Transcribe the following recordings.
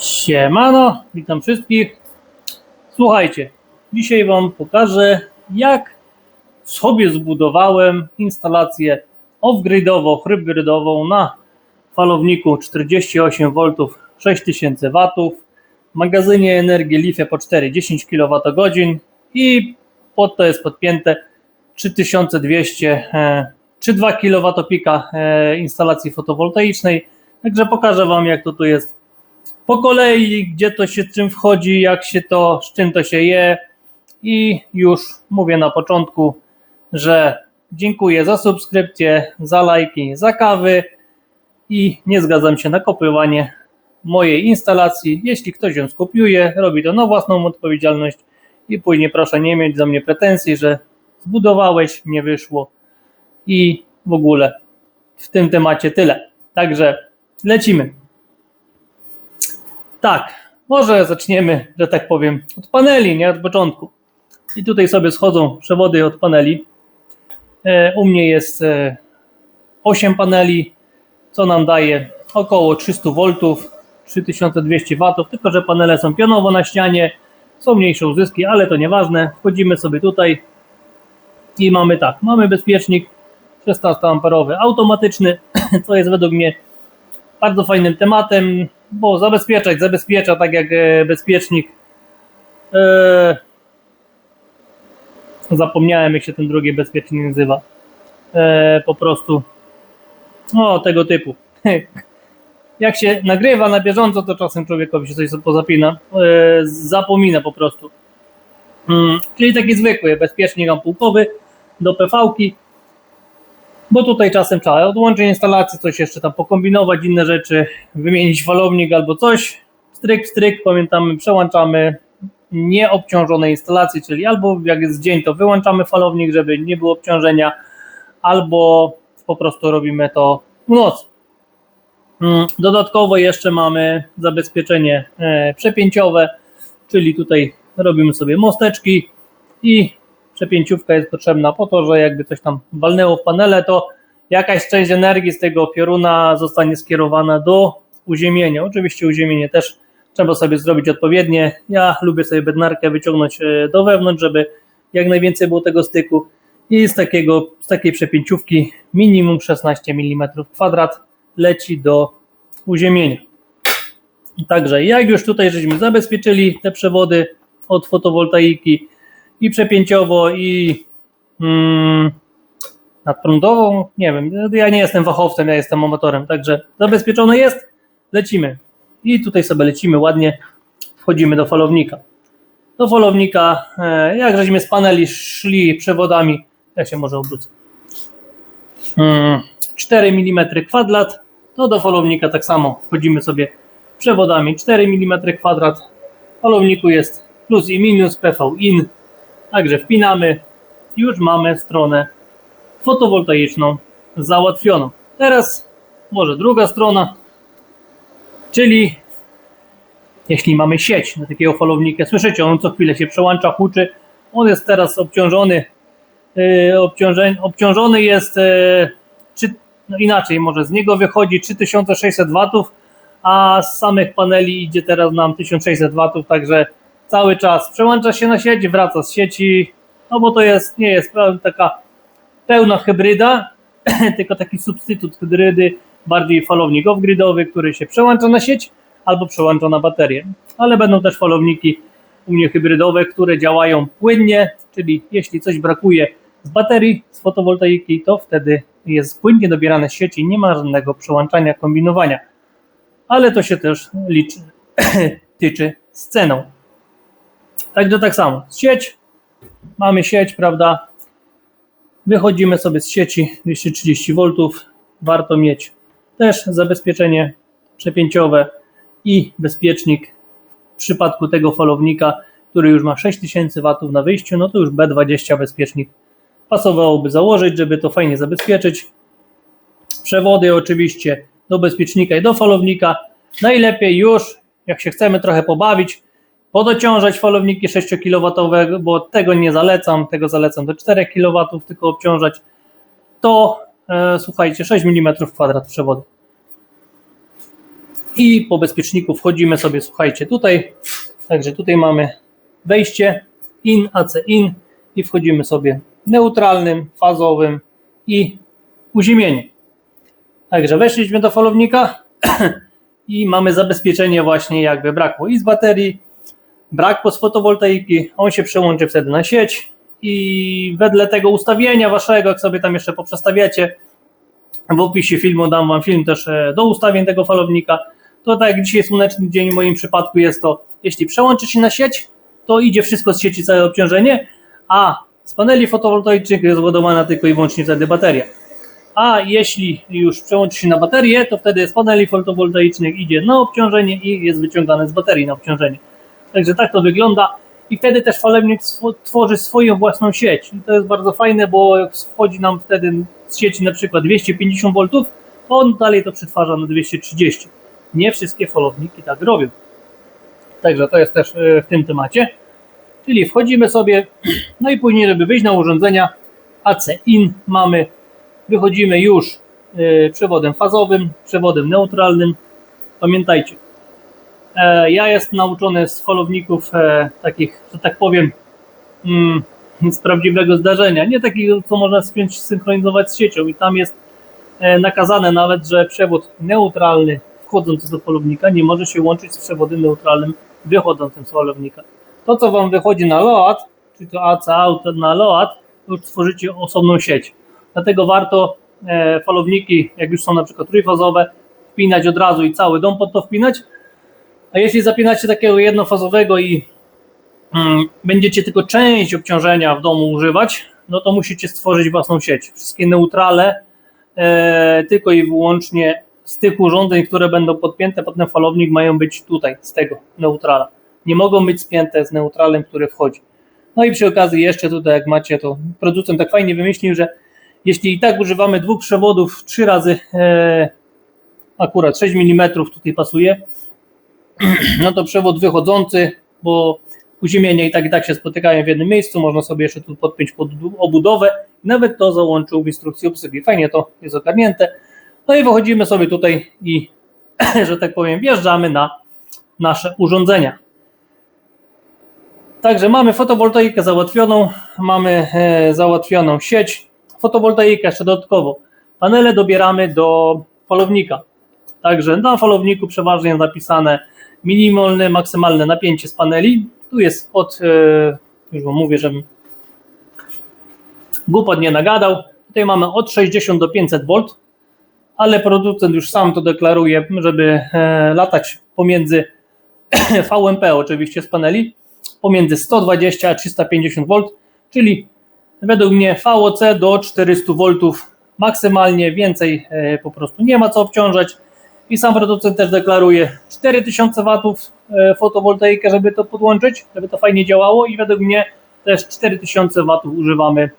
Siemano, witam wszystkich. Słuchajcie, dzisiaj Wam pokażę, jak sobie zbudowałem instalację off-gridową, hybrydową na falowniku 48V 6000 W, magazynie energii LiFe po 4 10 kWh i pod to jest podpięte 3200 e, czy 2 kW pika e, instalacji fotowoltaicznej. Także pokażę Wam, jak to tu jest po kolei, gdzie to się czym wchodzi, jak się to, z czym to się je. I już mówię na początku, że dziękuję za subskrypcję, za lajki, za kawy i nie zgadzam się na kopiowanie mojej instalacji. Jeśli ktoś ją skopiuje, robi to na własną odpowiedzialność i później proszę nie mieć za mnie pretensji, że zbudowałeś, nie wyszło i w ogóle w tym temacie tyle. Także lecimy. Tak, może zaczniemy, że tak powiem, od paneli, nie od początku. I tutaj sobie schodzą przewody od paneli. E, U mnie jest e, 8 paneli, co nam daje około 300 V, 3200 W, tylko że panele są pionowo na ścianie, są mniejsze uzyski, ale to nieważne. Wchodzimy sobie tutaj i mamy tak, mamy bezpiecznik 16 amperowy automatyczny, co jest według mnie bardzo fajnym tematem, bo zabezpieczać zabezpiecza tak jak e, bezpiecznik. E, zapomniałem jak się ten drugi bezpiecznik nazywa. E, po prostu no tego typu. Jak się nagrywa na bieżąco, to czasem człowiekowi się coś pozapina. Zapomina po prostu. Mm, czyli taki zwykły bezpiecznik ampułkowy do PV-ki bo tutaj czasem trzeba odłączyć instalację, coś jeszcze tam pokombinować, inne rzeczy, wymienić falownik albo coś. Stryk, stryk, pamiętamy, przełączamy nieobciążone instalacje, czyli albo jak jest dzień, to wyłączamy falownik, żeby nie było obciążenia, albo po prostu robimy to w nocy. Mm, dodatkowo jeszcze mamy zabezpieczenie e, przepięciowe, czyli tutaj robimy sobie mosteczki i przepięciówka jest potrzebna po to, że jakby coś tam walnęło w panele, to jakaś część energii z tego pioruna zostanie skierowana do uziemienia. Oczywiście uziemienie też trzeba sobie zrobić odpowiednie. Ja lubię sobie bednarkę wyciągnąć e, do wewnątrz, żeby jak najwięcej było tego styku i z, takiego, z takiej przepięciówki minimum 16 mm kwadrat leci do uziemienia. Także jak już tutaj żeśmy zabezpieczyli te przewody od fotowoltaiki, i przepięciowo, i mm, nadprądową. Nie wiem, ja nie jestem fachowcem, ja jestem amatorem, także zabezpieczone jest, lecimy. I tutaj sobie lecimy ładnie, wchodzimy do falownika. Do falownika, e, jak żeśmy z paneli szli przewodami, ja się może obrócę. 4 mm kwadrat, to do falownika tak samo wchodzimy sobie przewodami 4 mm kwadrat. W falowniku jest plus i minus, PV in, Także wpinamy, już mamy stronę fotowoltaiczną załatwioną. Teraz może druga strona, czyli jeśli mamy sieć na takiego falownika, słyszycie, on co chwilę się przełącza, huczy, on jest teraz obciążony, yy, obciążony, obciążony jest, yy, czy, no inaczej, może z niego wychodzi 3600 watów, a z samych paneli idzie teraz nam 1600 watów, także cały czas przełącza się na sieć, wraca z sieci, no bo to jest, nie jest taka pełna hybryda, tylko taki substytut hybrydy, bardziej falownik off-gridowy, który się przełącza na sieć albo przełącza na baterię. Ale będą też falowniki u mnie hybrydowe, które działają płynnie, czyli jeśli coś brakuje z baterii, z fotowoltaiki, to wtedy jest płynnie dobierane z sieci, nie ma żadnego przełączania, kombinowania. Ale to się też liczy, tyczy z ceną. Także tak samo, sieć, mamy sieć, prawda, wychodzimy sobie z sieci 230 V, warto mieć też zabezpieczenie przepięciowe i bezpiecznik w przypadku tego falownika, który już ma 6000 W na wyjściu, no to już B20 bezpiecznik pasowałoby założyć, żeby to fajnie zabezpieczyć. Przewody oczywiście do bezpiecznika i do falownika. Najlepiej już, jak się chcemy trochę pobawić, podociążać falowniki 6 kW, bo tego nie zalecam, tego zalecam do 4 kW tylko obciążać, to e, słuchajcie, 6 mm kwadrat przewodu. I po bezpieczniku wchodzimy sobie, słuchajcie, tutaj. Także tutaj mamy wejście in, AC in i wchodzimy sobie neutralnym, fazowym i uziemienie. Także weszliśmy do falownika i mamy zabezpieczenie właśnie jakby brakło i z baterii, brak z fotowoltaiki, on się przełączy wtedy na sieć i wedle tego ustawienia waszego, jak sobie tam jeszcze poprzestawiacie, w opisie filmu dam wam film też e, do ustawień tego falownika, to tak jak dzisiaj słoneczny dzień w moim przypadku jest to, jeśli przełączy się na sieć, to idzie wszystko z sieci, całe obciążenie, a z paneli fotowoltaicznych jest ładowana tylko i wyłącznie wtedy bateria. A jeśli już przełączy się na baterię, to wtedy z paneli fotowoltaicznych idzie na obciążenie i jest wyciągane z baterii na obciążenie. Także tak to wygląda i wtedy też falownik tworzy swoją własną sieć. I to jest bardzo fajne, bo jak wchodzi nam wtedy z sieci na przykład 250 V, to on dalej to przetwarza na 230. Nie wszystkie falowniki tak robią. Także to jest też e, w tym temacie. Czyli wchodzimy sobie, no i później, żeby wyjść na urządzenia, AC-IN mamy, wychodzimy już e, przewodem fazowym, przewodem neutralnym. Pamiętajcie, ja jestem nauczony z falowników takich, że tak powiem, mm, z prawdziwego zdarzenia, nie takiego, co można synchronizować z siecią i tam jest nakazane nawet, że przewód neutralny wchodzący do falownika nie może się łączyć z przewodem neutralnym wychodzącym z falownika. To, co Wam wychodzi na LOAD, czyli to AC auto na LOAD, już tworzycie osobną sieć. Dlatego warto e, falowniki, jak już są na przykład trójfazowe, wpinać od razu i cały dom pod to wpinać. A jeśli zapinacie takiego jednofazowego i mm, będziecie tylko część obciążenia w domu używać, no to musicie stworzyć własną sieć. Wszystkie neutrale e, tylko i wyłącznie z tych urządzeń, które będą podpięte pod ten falownik, mają być tutaj, z tego neutrala. Nie mogą być spięte z neutralem, który wchodzi. No i przy okazji jeszcze tutaj, jak macie, to producent tak fajnie wymyślił, że jeśli i tak używamy dwóch przewodów trzy razy, e, akurat 6 mm tutaj pasuje, no to przewód wychodzący, bo uziemienia i tak i tak się spotykają w jednym miejscu, można sobie jeszcze tu podpiąć pod obudowę, nawet to załączył w instrukcji obsługi. Fajnie to jest ogarnięte. No i wychodzimy sobie tutaj i, że tak powiem, wjeżdżamy na nasze urządzenia. Także mamy fotowoltaikę załatwioną, mamy e, załatwioną sieć, fotowoltaikę jeszcze dodatkowo. Panele dobieramy do falownika. Także na falowniku przeważnie napisane minimalne, maksymalne napięcie z paneli. Tu jest od, e, już wam mówię, żebym głupot nie nagadał. Tutaj mamy od 60 do 500 V ale producent już sam to deklaruje, żeby e, latać pomiędzy VMP oczywiście z paneli, pomiędzy 120 a 350 V, czyli według mnie VOC do 400 V maksymalnie, więcej e, po prostu nie ma co obciążać i sam producent też deklaruje 4000 W e, fotowoltaikę, żeby to podłączyć, żeby to fajnie działało. I według mnie też 4000 W używamy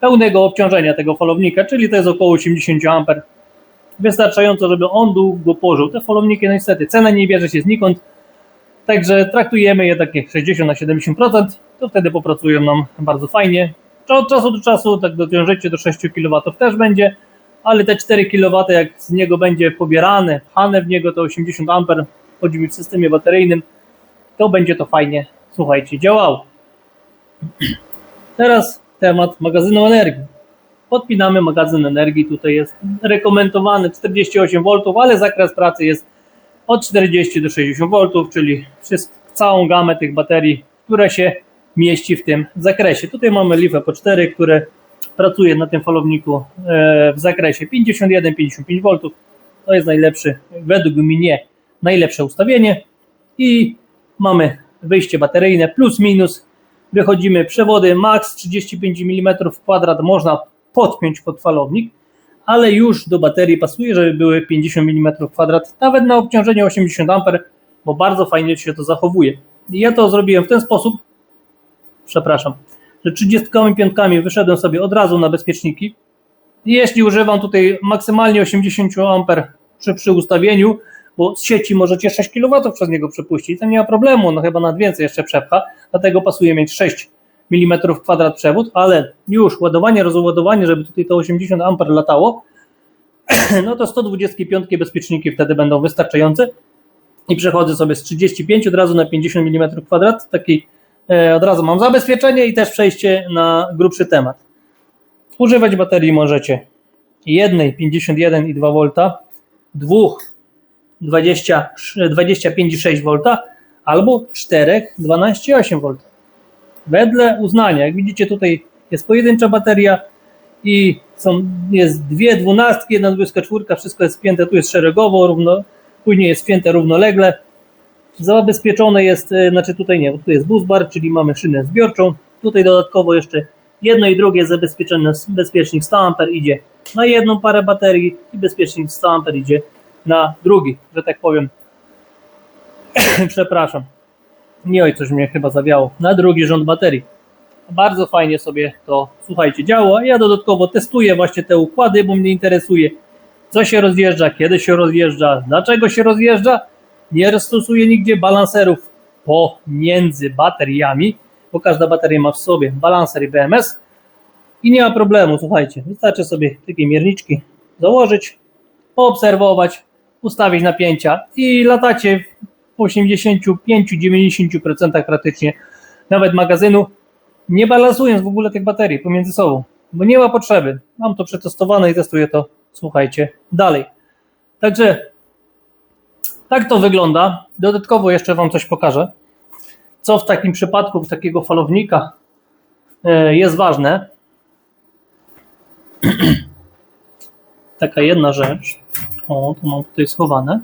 pełnego obciążenia tego falownika, czyli to jest około 80 A wystarczająco, żeby on długo pożył. Te falowniki no niestety cena nie bierze się znikąd, także traktujemy je takie 60 na 70%, to wtedy popracują nam bardzo fajnie. Od czasu do czasu tak dociążycie do 6 kW też będzie, ale te 4 kW jak z niego będzie pobierane, pchane w niego to 80 A, chodzi mi w systemie bateryjnym, to będzie to fajnie, słuchajcie, działało. Teraz temat magazynu energii podpinamy magazyn energii, tutaj jest rekomendowany 48 V, ale zakres pracy jest od 40 do 60 V, czyli całą gamę tych baterii, która się mieści w tym zakresie. Tutaj mamy LiFe po 4, które pracuje na tym falowniku e, w zakresie 51-55 V. To jest najlepszy, według mnie, najlepsze ustawienie. I mamy wyjście bateryjne plus minus. Wychodzimy przewody max 35 mm kwadrat można podpiąć pod falownik, ale już do baterii pasuje, żeby były 50 mm kwadrat, nawet na obciążenie 80 A, bo bardzo fajnie się to zachowuje. I ja to zrobiłem w ten sposób, przepraszam, że 35 wyszedłem sobie od razu na bezpieczniki. Jeśli używam tutaj maksymalnie 80 A przy, przy ustawieniu, bo z sieci możecie 6 kW przez niego przepuścić, to nie ma problemu, no chyba nad więcej jeszcze przepcha, dlatego pasuje mieć 6 mm kwadrat przewód, ale już ładowanie, rozładowanie, żeby tutaj to 80 A latało, no to 125 bezpieczniki wtedy będą wystarczające i przechodzę sobie z 35 od razu na 50 mm kwadrat. Taki e, od razu mam zabezpieczenie i też przejście na grubszy temat. Używać baterii możecie jednej 51,2 V, dwóch 20, 25,6 V albo czterech 12,8 V. Wedle uznania, jak widzicie tutaj jest pojedyncza bateria i są, jest dwie dwunastki, jedna 24, wszystko jest spięte, tu jest szeregowo, równo, później jest spięte równolegle. Zabezpieczone jest, e, znaczy tutaj nie, bo tu jest bus bar, czyli mamy szynę zbiorczą. Tutaj dodatkowo jeszcze jedno i drugie zabezpieczone, bezpiecznik 100 A idzie na jedną parę baterii i bezpiecznik 100 A idzie na drugi, że tak powiem. Przepraszam. Nie oj, coś mnie chyba zawiało. Na drugi rząd baterii. Bardzo fajnie sobie to, słuchajcie, działo. a Ja dodatkowo testuję właśnie te układy, bo mnie interesuje, co się rozjeżdża, kiedy się rozjeżdża, dlaczego się rozjeżdża. Nie stosuję nigdzie balanserów pomiędzy bateriami, bo każda bateria ma w sobie balanser i BMS i nie ma problemu, słuchajcie, wystarczy sobie takie mierniczki założyć, poobserwować, ustawić napięcia i latacie w 85-90% praktycznie nawet magazynu, nie balansując w ogóle tych baterii pomiędzy sobą, bo nie ma potrzeby. Mam to przetestowane i testuję to, słuchajcie, dalej. Także tak to wygląda. Dodatkowo jeszcze Wam coś pokażę, co w takim przypadku takiego falownika e, jest ważne. Taka jedna rzecz. O, to mam tutaj schowane.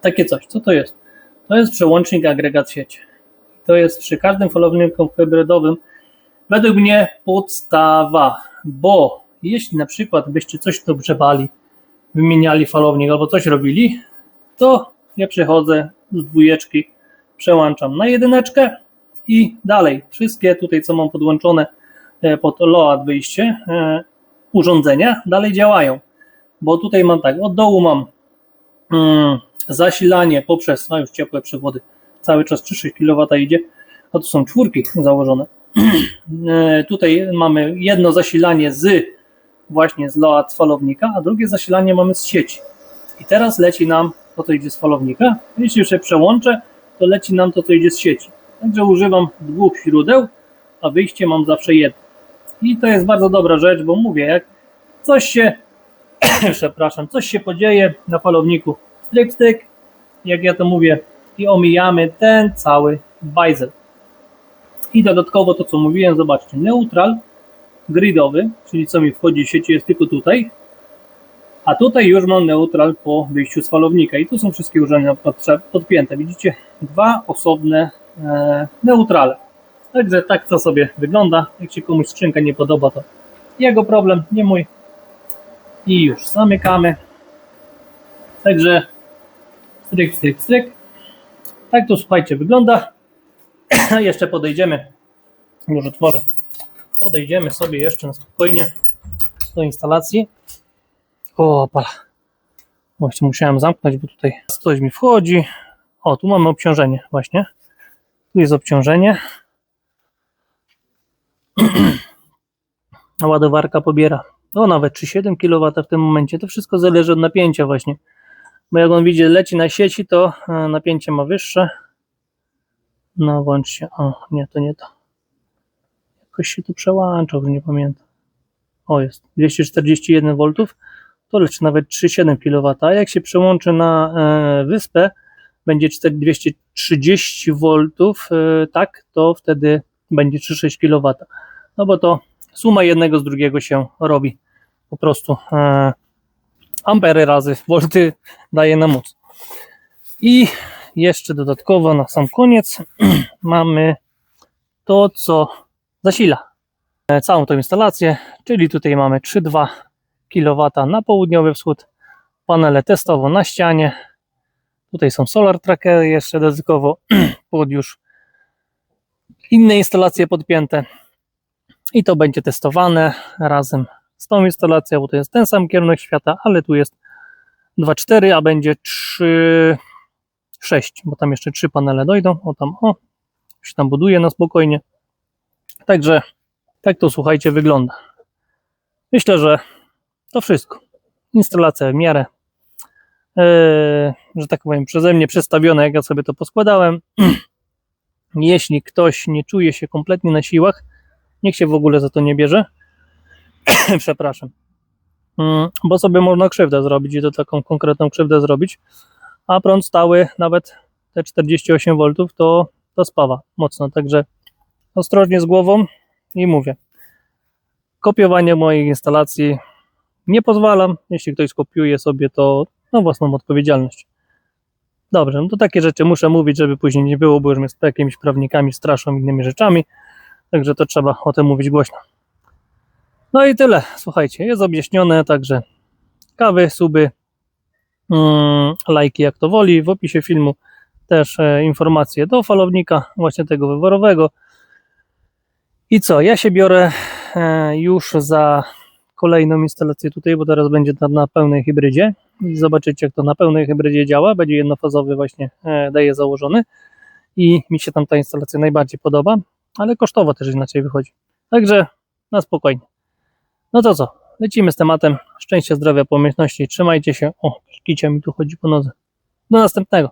Takie coś. Co to jest? To jest przełącznik agregat sieci. To jest przy każdym falowniku hybrydowym według mnie podstawa, bo jeśli na przykład byście coś tu grzebali, wymieniali falownik albo coś robili, to ja przechodzę z dwójeczki, przełączam na jedyneczkę i dalej wszystkie tutaj, co mam podłączone e, pod LOAD wyjście, e, urządzenia dalej działają, bo tutaj mam tak, od dołu mam mm, zasilanie poprzez, no już ciepłe przewody, cały czas 3-6 kW idzie, a tu są czwórki założone. E, tutaj mamy jedno zasilanie z właśnie z LOAD falownika, a drugie zasilanie mamy z sieci. I teraz leci nam to, co idzie z falownika. Jeśli już się przełączę, to leci nam to, co idzie z sieci. Także używam dwóch źródeł, a wyjście mam zawsze jedno. I to jest bardzo dobra rzecz, bo mówię, jak coś się, przepraszam, coś się podzieje na falowniku, stryk, stryk, jak ja to mówię, i omijamy ten cały bajzel. I dodatkowo to, co mówiłem, zobaczcie, neutral gridowy, czyli co mi wchodzi w sieci jest tylko tutaj, a tutaj już mam neutral po wyjściu z falownika i tu są wszystkie urządzenia podpięte. Widzicie? Dwa osobne e, neutrale. Także tak to sobie wygląda. Jak się komuś skrzynka nie podoba, to jego problem, nie mój. I już zamykamy. Także stryk, stryk, stryk. Tak to słuchajcie wygląda. jeszcze podejdziemy. Już otworzę. Podejdziemy sobie jeszcze na spokojnie do instalacji. O, pala. Właśnie musiałem zamknąć, bo tutaj coś mi wchodzi. O, tu mamy obciążenie właśnie. Tu jest obciążenie. Ładowarka pobiera no nawet 3,7 kW w tym momencie. To wszystko zależy od napięcia właśnie. Bo jak on widzi, leci na sieci, to e, napięcie ma wyższe. No włączcie. O, nie, to nie to. Jakoś się tu przełączał, nie pamiętam. O, jest 241 V. To leci nawet 3,7 kW. A jak się przełączy na e, wyspę, będzie 230 V, e, tak, to wtedy będzie 3,6 kW. No bo to suma jednego z drugiego się robi. Po prostu e, ampery razy volty daje na moc. I jeszcze dodatkowo na sam koniec mamy to, co zasila e, całą tą instalację, czyli tutaj mamy 3,2 kW na południowy wschód, panele testowo na ścianie, tutaj są solar trackery jeszcze dodatkowo pod już inne instalacje podpięte. I to będzie testowane razem z tą instalacją, bo to jest ten sam kierunek świata, ale tu jest 2,4, a będzie 3,6, bo tam jeszcze trzy panele dojdą, o tam, o, się tam buduje na spokojnie. Także tak to słuchajcie wygląda. Myślę, że to wszystko. Instalacja w miarę e, że tak powiem, przeze mnie przedstawione, jak ja sobie to poskładałem. Jeśli ktoś nie czuje się kompletnie na siłach, niech się w ogóle za to nie bierze. Przepraszam. Mm, Bo sobie można krzywdę zrobić i to taką konkretną krzywdę zrobić. A prąd stały, nawet te 48 V, to, to spawa mocno. Także ostrożnie z głową i mówię. Kopiowanie moich instalacji nie pozwalam. Jeśli ktoś skopiuje sobie, to na własną odpowiedzialność. Dobrze, no to takie rzeczy muszę mówić, żeby później nie było, bo już mnie z jakimiś prawnikami straszą innymi rzeczami. Także to trzeba o tym mówić głośno. No i tyle. Słuchajcie, jest objaśnione, także kawy, suby, mm, lajki jak to woli. W opisie filmu też e, informacje do falownika, właśnie tego wyworowego. I co, ja się biorę e, już za kolejną instalację tutaj, bo teraz będzie na, na pełnej hybrydzie. I zobaczycie, jak to na pełnej hybrydzie działa. Będzie jednofazowy właśnie e, daje założony. I mi się tam ta instalacja najbardziej podoba, ale kosztowo też inaczej wychodzi. Także na spokojnie. No to co, lecimy z tematem. Szczęścia, zdrowia, pomyślności. Trzymajcie się. O, kicia mi tu chodzi po nodze. Do następnego.